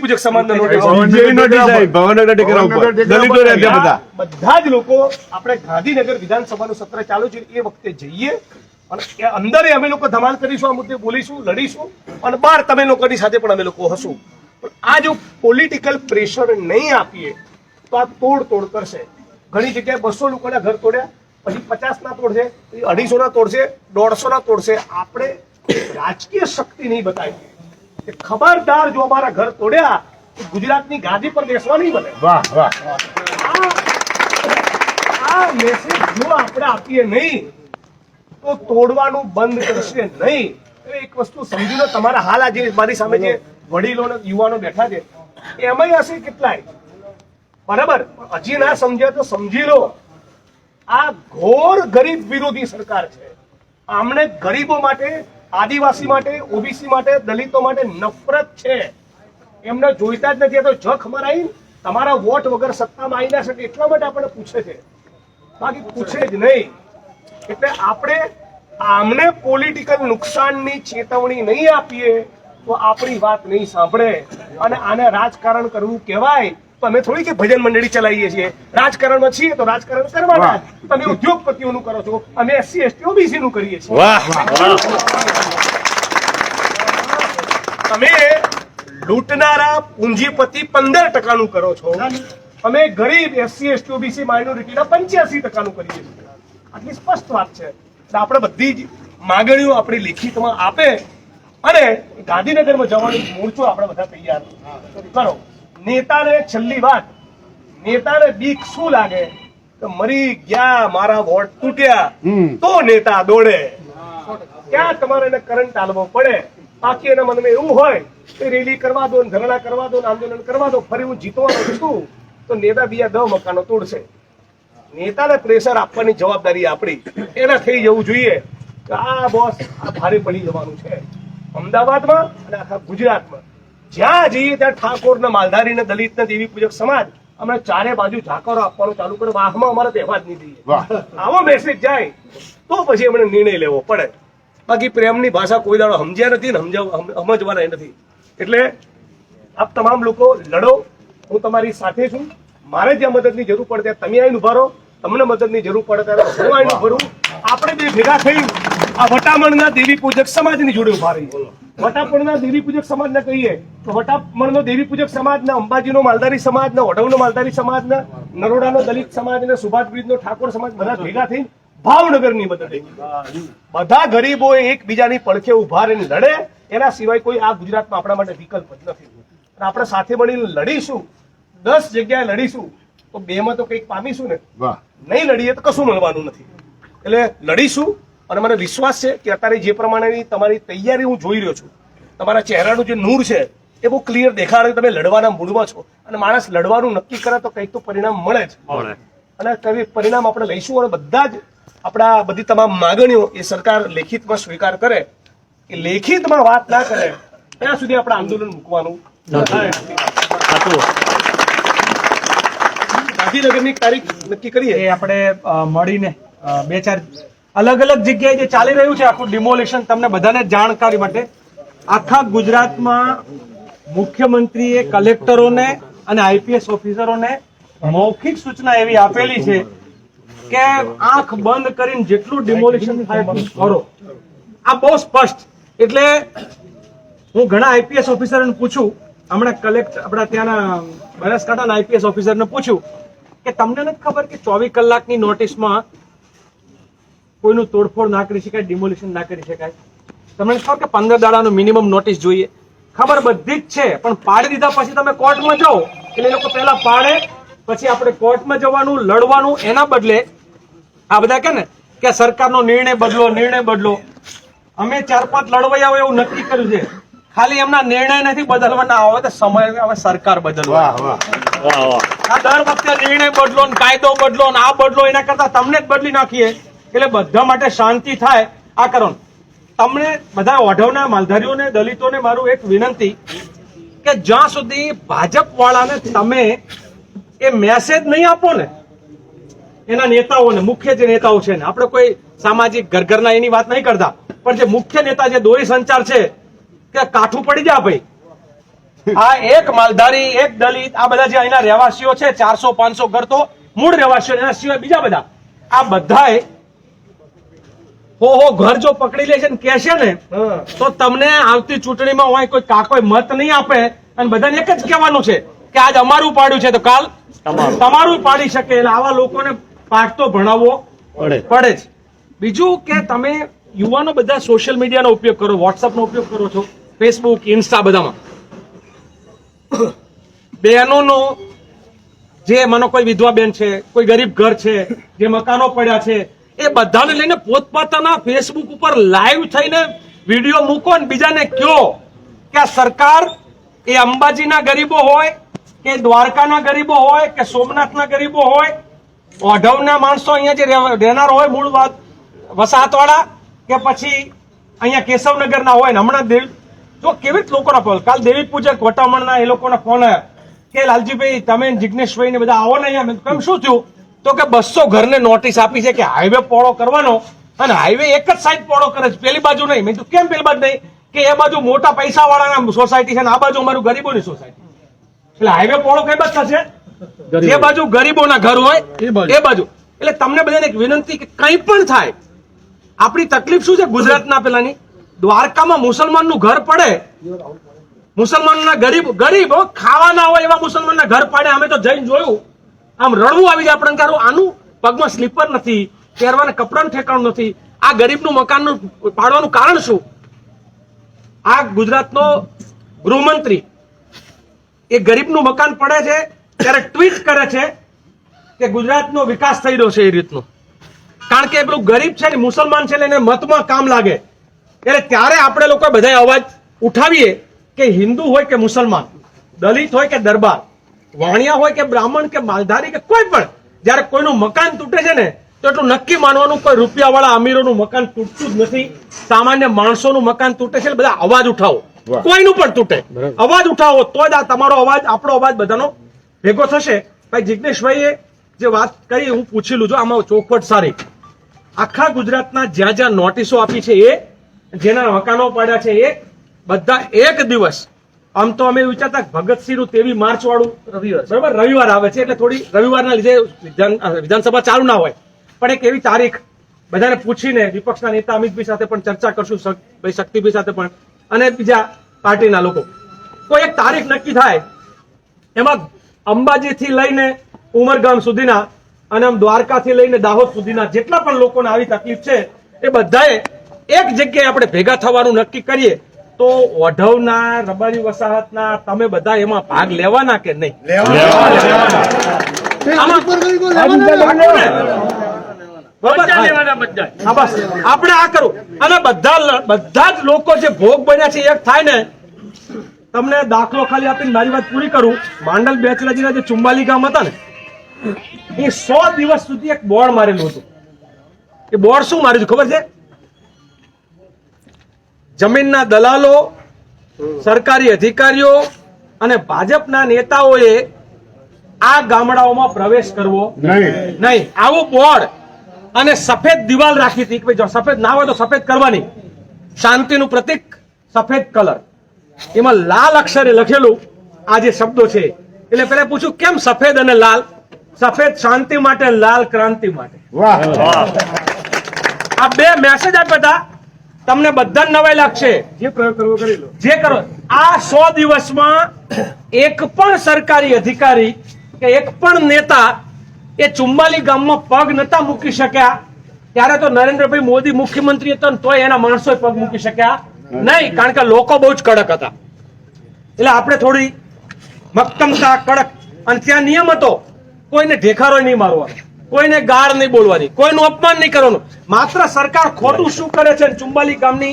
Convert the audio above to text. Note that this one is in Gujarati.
પૂજક બધા. આ જ લોકો આપણે ગાંધીનગર વિધાનસભાનું સત્ર ચાલુ છે એ વખતે જઈએ અને અંદર અમે લોકો ધમાલ કરીશું આ મુદ્દે બોલીશું લડીશું અને બહાર તમે લોકોની સાથે પણ અમે લોકો હશું. પણ આ જો પોલિટિકલ પ્રેશર નહીં આપીએ તો આ તોડ તોડ કરશે. ઘણી જગ્યાએ બસો લોકોના ઘર તોડ્યા પછી પચાસ ના તોડશે પછી અઢીસો ના તોડશે દોઢસો ના તોડશે. આપણે રાજકીય શક્તિ નહીં બતાવીએ. કે ખબરદાર જો અમારા ઘર તોડ્યા તો ગુજરાતની ગાદી પર બેસવા નહીં બને. વાહ વાહ. આ મેસેજ જો આપણે આપીએ નહીં તો તોડવાનું બંધ કરશે નહીં. એક વસ્તુ સમજી લો તમારા હાલ આજે મારી સામે જે વડીલો યુવાનો બેઠા છે એમાંય હશે કેટલાય? બરાબર? હજી ના સમજ્યા તો સમજી લો. આ ઘોર ગરીબ વિરોધી સરકાર છે. આમણે ગરીબો માટે આદિવાસી માટે, ઓબીસી માટે, દલિતો માટે નફરત છે. એમને જોઈતા જ નથી. તો જખ મરાઈ તમારા વોટ વગર સત્તામાં આવી ના શકે એટલા માટે આપણને પૂછે છે. બાકી પૂછે જ નહીં. એટલે આપણે આમને પોલિટિકલ નુકસાનની ચેતવણી નહીં આપીએ તો આપણી વાત નહીં સાંભળે. અને આને રાજકારણ કરવું કહેવાય અમે થોડી કે ભજન મંડળી ચલાવીએ છીએ. રાજકારણમાં છીએ તો રાજકારણ કરવાના. તમે ઉદ્યોગપતિઓનું કરો છો અમે એસસી એસટી ઓબીસી નું કરીએ છીએ. તમે લૂંટનારા પૂંજીપતિ પંદર ટકાનું કરો છો. અમે ગરીબ એસસી એસટી ઓબીસી માઇનોરિટીના પંચ્યાસી ટકાનું કરીએ છીએ. આટલી સ્પષ્ટ વાત છે. આપણે બધી જ માગણીઓ આપણી લિખિતમાં આપે અને ગાંધીનગરમાં જવાનો મોરચો આપણે બધા તૈયાર. કરો. નેતાને છેલ્લી વાત. નેતાને બીક શું લાગે? કે મરી ગયા મારા વોટ તૂટ્યા. તો નેતા દોડે. ત્યાં તમારે એને કરંટ આલવો પડે? બાકી એના મનમાં એવું હોય કે રેલી કરવા દો ધરણા કરવા દો ને આંદોલન કરવા દો ફરી હું જીતવાનો છું તો નેતા બીજા દહ મકાનો તોડશે. નેતાને પ્રેશર આપવાની જવાબદારી આપણી. એના થઈ જવું જોઈએ કે આ બોસ આ ભારે પડી જવાનું છે. અમદાવાદમાં અને આખા ગુજરાતમાં. જ્યાં જઈએ ત્યાં ઠાકોર ને માલધારી ને દલિત ને દેવી પૂજક સમાજ અમે ચારે બાજુ ઝાકરો આપવાનું ચાલુ કરે વાહમાં અમારે તહેવાર નહીં દઈએ. વાહ. આવો મેસેજ જાય તો પછી એમને નિર્ણય લેવો પડે. બાકી પ્રેમની ભાષા કોઈ દાડો સમજ્યા નથી ને સમજવાના નથી. એટલે આપ તમામ લોકો લડો. હું તમારી સાથે છું. મારે જ્યાં મદદની જરૂર પડે ત્યાં તમે આવીને ઊભા રહો. તમને મદદની જરૂર પડે ત્યારે હું આવીને ભરું આપણે બે ભેગા થઈ આ વટામણના દેવી પૂજક સમાજની જોડે ઊભા રહીએ. વટાપણના દેવી પૂજક સમાજને કહીએ તો વટાપણનો દેવી પૂજક સમાજના અંબાજીનો માલધારી સમાજના વઢવનો માલધારી સમાજના નરોડાનો દલિત સમાજ અને સુભાષ બ્રિજનો ઠાકોર સમાજ બધા ભેગા થઈ ભાવનગરની મદદ બધા ગરીબો એકબીજાની પડખે ઊભા રહીને લડે એના સિવાય કોઈ આ ગુજરાતમાં આપણા માટે વિકલ્પ જ નથી. અને આપણે સાથે મળીને લડીશું દસ જગ્યાએ લડીશું તો બેમાં તો કંઈક પામીશું ને. નહીં લડીએ તો કશું મળવાનું નથી. એટલે લડીશું અને મને વિશ્વાસ છે કે અત્યારે જે પ્રમાણેની તમારી તૈયારી હું જોઈ રહ્યો છું તમારા ચહેરાનું જે નૂર છે એ બહુ ક્લિયર દેખાડે તમે લડવાના મૂડમાં છો. અને માણસ લડવાનું નક્કી કરે તો કંઈક તો પરિણામ મળે જ. અને કઈ પરિણામ આપણે લઈશું અને બધા જ આપણા બધી તમામ માગણીઓ એ સરકાર લેખિતમાં સ્વીકાર કરે. કે લેખિતમાં વાત ના કરે ત્યાં સુધી આપણે આંદોલન મૂકવાનું ગાંધીનગરની તારીખ નક્કી કરીએ? એ આપણે મળીને બે ચાર અલગ અલગ જગ્યાએ જે ચાલી રહ્યું છે આખું ડિમોલિશન તમને બધાને જાણકારી માટે, આખા ગુજરાતમાં મુખ્યમંત્રીએ, કલેક્ટરોને અને આઈપીએસ ઓફિસરોને મૌખિક સૂચના એવી આપેલી છે કે આંખ બંધ કરીને જેટલું ડિમોલિશન થાય કરો. આ બહુ સ્પષ્ટ. એટલે હું ઘણા આઈપીએસ ઓફિસરને પૂછું, હમણાં કલેક્ટર આપણા ત્યાંના બનાસકાંઠાના આઈપીએસ ઓફિસરને પૂછ્યું કે તમને નથી ખબર કે ચોવીસ કલાકની નોટિસમાં કોઈનું તોડફોડ ના કરી શકાય ડિમોલિશન ના કરી શકાય. તમને ખબર કે પંદર દાડાનું મિનિમમ નોટિસ જોઈએ? ખબર બધી જ છે પણ પાડી દીધા પછી તમે કોર્ટમાં જાઓ. એટલે એ લોકો પહેલા પાડે પછી આપણે કોર્ટમાં જવાનું લડવાનું એના બદલે આ બધા કે ને કે સરકારનો નિર્ણય બદલો નિર્ણય બદલો. અમે ચાર પાંચ લડવૈયાઓ એવું નક્કી કર્યું છે. ખાલી એમના નિર્ણય નથી બદલવાના આવે તો સમય હવે સરકાર બદલવા. વાહ વાહ. દર વખતે નિર્ણય બદલો ને કાયદો બદલો ને આ બદલો એના કરતા તમને જ બદલી નાખીએ. એટલે બધા માટે શાંતિ થાય. આ કરો તમને બધા ઓઢવના માલધારીઓને, દલિતોને મારું એક વિનંતી કે જ્યાં સુધી ભાજપ વાળાને તમે એ મેસેજ નહીં આપો ને, એના નેતાઓને, મુખ્ય જે નેતાઓ છે ને, આપણે કોઈ સામાજિક ઘરઘરના એની વાત નહીં કરતા, પણ જે મુખ્ય નેતા જે દોરી સંચાર છે, કે કાઠું પડી જા ભાઈ. આ એક માલધારી, એક દલિત, આ બધા જે અહીંના રહેવાસીઓ છે, ચારસો પાંચસો ઘર તો મૂળ રહેવાસીઓ એના સિવાય બીજા બધા, આ બધાએ હો હો ઘર જો પકડી લે છે ને કેશે ને તો તમને આવતી ચૂંટણીમાં હોય કોઈ કાકો મત નહીં આપે અને બધાને એક જ કહેવાનું છે કે આજ અમારું પાડ્યું છે તો કાલ તમારું. પાડી શકે એટલે આવા લોકોને પાઠ તો ભણાવવો પડે. પડે જ. બીજું કે તમે યુવાનો બધા સોશિયલ મીડિયાનો ઉપયોગ કરો વોટ્સઅપનો ઉપયોગ કરો છો ફેસબુક ઇન્સ્ટા બધામાં. બહેનોનો જે મને કોઈ વિધવા બેન છે કોઈ ગરીબ ઘર છે જે મકાનો પડ્યા છે એ બધાને લઈને પોતપોતાના ફેસબુક ઉપર લાઈવ થઈને વીડિયો મૂકો ને બીજાને કયો કે સરકાર એ અંબાજીના ગરીબો હોય, કે દ્વારકાના ગરીબો હોય, કે સોમનાથના ગરીબો હોય ઓઢવના માણસો અહીંયા જે રહેનાર હોય મૂળ વસાહતવાળા, કે પછી અહીંયા કેશવનગરના હોય ને હમણાં દેવ જો કેવી રીતે લોકોના ફોન કાલ દેવી પૂજક વટામણના એ લોકોના ફોન આવ્યા કે લાલજીભાઈ, તમે જિજ્ઞેશભાઈ ને બધા આવો ને અહીંયા. કેમ શું થયું? તો કે બસો ઘરને નોટિસ આપી છે કે હાઈવે પોળો કરવાનો અને હાઈવે એક જ સાઈડ પોળો કરે છે. પેલી બાજુ નહીં. મેં તો કેમ પેલી બાજુ નહીં? કે એ બાજુ મોટા પૈસા વાળાના સોસાયટી છે ને આ બાજુ અમારું ગરીબોની સોસાયટી એટલે હાઈવે પોળો કઈ બાજુ થશે? જે બાજુ ગરીબોના ઘર હોય એ બાજુ. એટલે તમને બધાને એક વિનંતી કે કંઈ પણ થાય આપણી તકલીફ શું છે ગુજરાતના પેલાની? દ્વારકામાં મુસલમાનનું ઘર પડે. મુસલમાનના ગરીબ ગરીબ ખાવાના ખાવા હોય એવા મુસલમાનના ઘર પાડે. અમે તો જઈને જોયું. આમ રણવું આવી જાય આપણને આનું પગમાં સ્લીપર નથી, પહેરવાના કપડાનું ઠેકાણું નથી. આ ગરીબનું મકાનનું પાડવાનું કારણ શું? આ ગુજરાતનો ગૃહમંત્રી એ ગરીબનું મકાન પડે છે, ત્યારે ટ્વીટ કરે છે કે ગુજરાતનો વિકાસ થઈ રહ્યો છે એ રીતનો. કારણ કે પેલું ગરીબ છે ને, મુસલમાન છે એને મતમાં કામ લાગે. એટલે ત્યારે આપણે લોકો બધા અવાજ ઉઠાવીએ કે હિન્દુ હોય કે મુસલમાન, દલિત હોય કે દરબાર વાણિયા હોય કે બ્રાહ્મણ કે માલધારી કે કોઈ પણ જ્યારે કોઈનું મકાન તૂટે છે ને તો એટલું નક્કી માનવાનું કોઈ રૂપિયાવાળા અમીરોનું મકાન તૂટતું જ નથી. સામાન્ય માણસોનું મકાન તૂટે છે બધા અવાજ ઉઠાવો. કોઈનું પણ તૂટે. અવાજ ઉઠાવો તો જ આ તમારો અવાજ આપણો અવાજ બધાનો ભેગો થશે. ભાઈ જિજ્ઞેશભાઈએ જે વાત કરી હું પૂછી લઉં છું આમાં ચોખવટ સારી. આખા ગુજરાતના જ્યાં જ્યાં નોટિસો આપી છે એ જેના મકાનો પડ્યા છે એ બધા એક દિવસ આમ તો અમે વિચારતા ભગતસિંહનું તેવી માર્ચ વાળું રવિવાર બરાબર રવિવાર આવે છે એટલે થોડી રવિવારના લીધે વિધાન- વિધાનસભા ચાલુ ના હોય. પણ એક એવી તારીખ બધાને પૂછીને વિપક્ષના નેતા અમિતભાઈ સાથે પણ ચર્ચા કરશું ભાઈ શક્તિભાઈ સાથે પણ અને બીજા પાર્ટીના લોકો. કોઈ એક તારીખ નક્કી થાય. એમાં અંબાજીથી લઈને ઉમરગામ સુધીના અને આમ દ્વારકાથી લઈને દાહોદ સુધીના જેટલા પણ લોકોને આવી તકલીફ છે એ બધાએ એક જગ્યાએ આપણે ભેગા થવાનું નક્કી કરીએ. તો ઓઢવના રબારી વસાહતના તમે બધા એમાં ભાગ લેવાના કે નહીં. આપણે આ કરું. અને બધા બધા જ લોકો જે ભોગ બન્યા છે એક થાય ને તમને દાખલો ખાલી આપીને મારી વાત પૂરી કરું. માંડલ બેચરાજીના જે ચુંબાલી ગામ હતા ને એ સો દિવસ સુધી એક બોર્ડ મારેલું હતું. એ બોર્ડ શું માર્યું ખબર છે? જમીનના દલાલો સરકારી અધિકારીઓ અને ભાજપના નેતાઓએ આ ગામડાઓમાં પ્રવેશ કરવો નહીં. નહીં. આવું બોર્ડ અને સફેદ દિવાલ રાખી હતી. કે જો સફેદ ના હોય તો સફેદ કરવાની. શાંતિનું પ્રતીક સફેદ કલર. એમાં લાલ અક્ષરે લખેલું આ જે શબ્દો છે. એટલે પેલા પૂછ્યું કેમ સફેદ અને લાલ? સફેદ શાંતિ માટે લાલ ક્રાંતિ માટે? વાહ. આ બે મેસેજ આપ્યા હતા. તમને બધા નવાઈ લાગશે. જે પ્રયોગ કરવો કરી લો. જે કરો. આ સો દિવસમાં એક પણ સરકારી અધિકારી કે એક પણ નેતા એ ચુમ્માલી ગામમાં પગ નતા મૂકી શક્યા. ત્યારે તો નરેન્દ્રભાઈ મોદી મુખ્યમંત્રી હતા તો તોય એના માણસો પગ મૂકી શક્યા. નહીં કારણ કે લોકો બહુ જ કડક હતા. એટલે આપણે થોડી મક્કમતા કડક. અને ત્યાં નિયમ હતો કોઈને ઢેખારો નહીં મારવાનો. કોઈને ગાળ નહીં બોલવાની કોઈનું અપમાન નહીં કરવાનું. માત્ર સરકાર ખોટું શું કરે છે ચુંબાલી ગામની